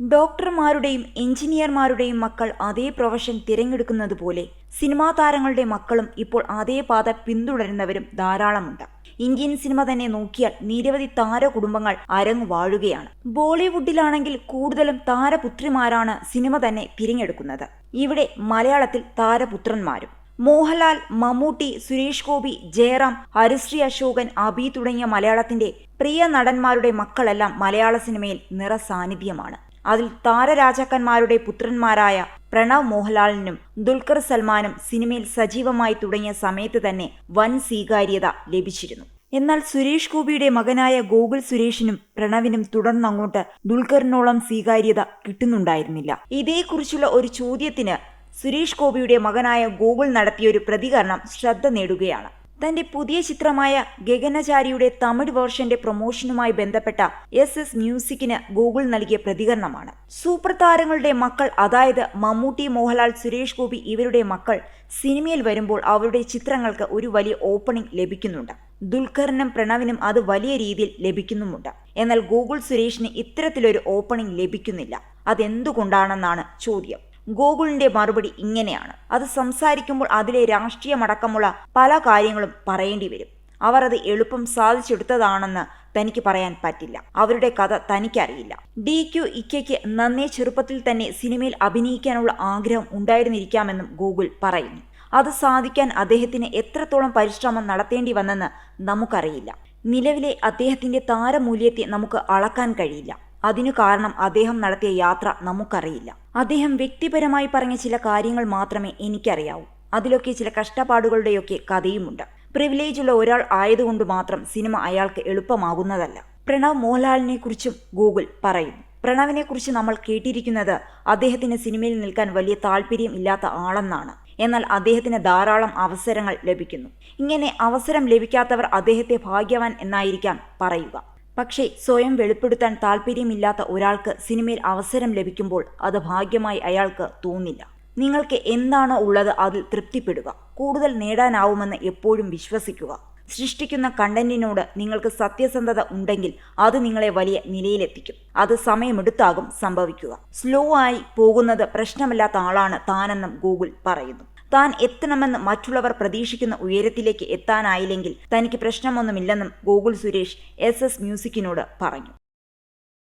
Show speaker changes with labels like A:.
A: ഡോക്ടർമാരുടെയും എഞ്ചിനീയർമാരുടെയും മക്കൾ അതേ പ്രൊഫഷൻ തിരഞ്ഞെടുക്കുന്നത് പോലെ സിനിമാ താരങ്ങളുടെ മക്കളും ഇപ്പോൾ അതേ പാത പിന്തുടരുന്നവരും ധാരാളമുണ്ട്. ഇന്ത്യൻ സിനിമ തന്നെ നോക്കിയാൽ നിരവധി താരകുടുംബങ്ങൾ അരങ്ങു വാഴുകയാണ്. ബോളിവുഡിലാണെങ്കിൽ കൂടുതലും താരപുത്രിമാരാണ് സിനിമ തന്നെ തിരഞ്ഞെടുക്കുന്നത്. ഇവിടെ മലയാളത്തിൽ താരപുത്രന്മാരും. മോഹൻലാൽ മമ്മൂട്ടി സുരേഷ് ഗോപി ജയറാം ഹരിശ്രീ അശോകൻ അബി തുടങ്ങിയ മലയാളത്തിന്റെ പ്രിയ നടന്മാരുടെ മക്കളെല്ലാം മലയാള സിനിമയിൽ നിറസാന്നിധ്യമാണ്. അതിൽ താരരാജാക്കന്മാരുടെ പുത്രന്മാരായ പ്രണവ് മോഹൻലാലിനും ദുൽഖർ സൽമാനും സിനിമയിൽ സജീവമായി തുടങ്ങിയ സമയത്ത് തന്നെ വൻ സ്വീകാര്യത ലഭിച്ചിരുന്നു. എന്നാൽ സുരേഷ് ഗോപിയുടെ മകനായ ഗോകുൽ സുരേഷിനും പ്രണവിനും തുടർന്നങ്ങോട്ട് ദുൽഖറിനോളം സ്വീകാര്യത കിട്ടുന്നുണ്ടായിരുന്നില്ല. ഇതേക്കുറിച്ചുള്ള ഒരു ചോദ്യത്തിന് സുരേഷ് ഗോപിയുടെ മകനായ ഗോകുൽ നടത്തിയ ഒരു പ്രതികരണം ശ്രദ്ധ നേടുകയാണ്. തന്റെ പുതിയ ചിത്രമായ ഗഗനചാരിയുടെ തമിഴ് വേർഷന്റെ പ്രൊമോഷനുമായി ബന്ധപ്പെട്ട എസ് എസ് മ്യൂസിക്കിന് ഗൂഗിൾ നൽകിയ പ്രതികരണമാണ്. സൂപ്പർ താരങ്ങളുടെ മക്കൾ അതായത് മമ്മൂട്ടി മോഹൻലാൽ സുരേഷ് ഗോപി ഇവരുടെ മക്കൾ സിനിമയിൽ വരുമ്പോൾ അവരുടെ ചിത്രങ്ങൾക്ക് ഒരു വലിയ ഓപ്പണിംഗ് ലഭിക്കുന്നുണ്ട്. ദുൽഖറിനും പ്രണവിനും അത് വലിയ രീതിയിൽ ലഭിക്കുന്നുമുണ്ട്. എന്നാൽ ഗൂഗിൾ സുരേഷിന് ഇത്തരത്തിലൊരു ഓപ്പണിംഗ് ലഭിക്കുന്നില്ല. അതെന്തുകൊണ്ടാണെന്നാണ് ചോദ്യം. ഗോകുളിന്റെ മറുപടി ഇങ്ങനെയാണ്. അത് സംസാരിക്കുമ്പോൾ അതിലെ രാഷ്ട്രീയമടക്കമുള്ള പല കാര്യങ്ങളും പറയേണ്ടി വരും. അവർ അത് എളുപ്പം സാധിച്ചെടുത്തതാണെന്ന് തനിക്ക് പറയാൻ പറ്റില്ല. അവരുടെ കഥ തനിക്കറിയില്ല. ഡി ക്യു ഇക്കയ്ക്ക് നന്നേ ചെറുപ്പത്തിൽ തന്നെ സിനിമയിൽ അഭിനയിക്കാനുള്ള ആഗ്രഹം ഉണ്ടായിരുന്നിരിക്കാമെന്നും ഗൂഗിൾ പറയുന്നു. അത് സാധിക്കാൻ അദ്ദേഹത്തിന് എത്രത്തോളം പരിശ്രമം നടത്തേണ്ടി വന്നെന്ന് നമുക്കറിയില്ല. നിലവിലെ അദ്ദേഹത്തിന്റെ താരമൂല്യത്തെ നമുക്ക് അളക്കാൻ കഴിയില്ല. അതിനു കാരണം അദ്ദേഹം നടത്തിയ യാത്ര നമുക്കറിയില്ല. അദ്ദേഹം വ്യക്തിപരമായി പറഞ്ഞ ചില കാര്യങ്ങൾ മാത്രമേ എനിക്കറിയാവൂ. അതിലൊക്കെ ചില കഷ്ടപ്പാടുകളുടെയൊക്കെ കഥയുമുണ്ട്. പ്രിവിലേജ് ഉള്ള ഒരാൾ ആയതുകൊണ്ട് മാത്രം സിനിമ അയാൾക്ക് എളുപ്പമാകുന്നതല്ല. പ്രണവ് മോഹൻലാലിനെ കുറിച്ചും ഗൂഗിൾ പറയുന്നു. പ്രണവിനെ കുറിച്ച് നമ്മൾ കേട്ടിരിക്കുന്നത് അദ്ദേഹത്തിന് സിനിമയിൽ നിൽക്കാൻ വലിയ താല്പര്യം ഇല്ലാത്ത ആളെന്നാണ്. എന്നാൽ അദ്ദേഹത്തിന് ധാരാളം അവസരങ്ങൾ ലഭിക്കുന്നു. ഇങ്ങനെ അവസരം ലഭിക്കാത്തവർ അദ്ദേഹത്തെ ഭാഗ്യവാൻ എന്നായിരിക്കാം പറയുക. പക്ഷേ സ്വയം വെളിപ്പെടുത്താൻ താല്പര്യമില്ലാത്ത ഒരാൾക്ക് സിനിമയിൽ അവസരം ലഭിക്കുമ്പോൾ അത് ഭാഗ്യമായി അയാൾക്ക് തോന്നില്ല. നിങ്ങൾക്ക് എന്താണോ ഉള്ളത് അതിൽ തൃപ്തിപ്പെടുക. കൂടുതൽ നേടാനാവുമെന്ന് എപ്പോഴും വിശ്വസിക്കുക. സൃഷ്ടിക്കുന്ന കണ്ടന്റിനോട് നിങ്ങൾക്ക് സത്യസന്ധത ഉണ്ടെങ്കിൽ അത് നിങ്ങളെ വലിയ നിലയിലെത്തിക്കും. അത് സമയമെടുത്താകും സംഭവിക്കുക. സ്ലോ ആയി പോകുന്നത് പ്രശ്നമല്ലാത്ത ആളാണ് താനെന്നും ഗൂഗിൾ പറയുന്നു. താൻ എത്തണമെന്ന് മറ്റുള്ളവർ പ്രതീക്ഷിക്കുന്ന ഉയരത്തിലേക്ക് എത്താനായില്ലെങ്കിൽ തനിക്ക് പ്രശ്നമൊന്നുമില്ലെന്നും ഗോകുൽ സുരേഷ് എസ് എസ് മ്യൂസിക്കിനോട് പറഞ്ഞു.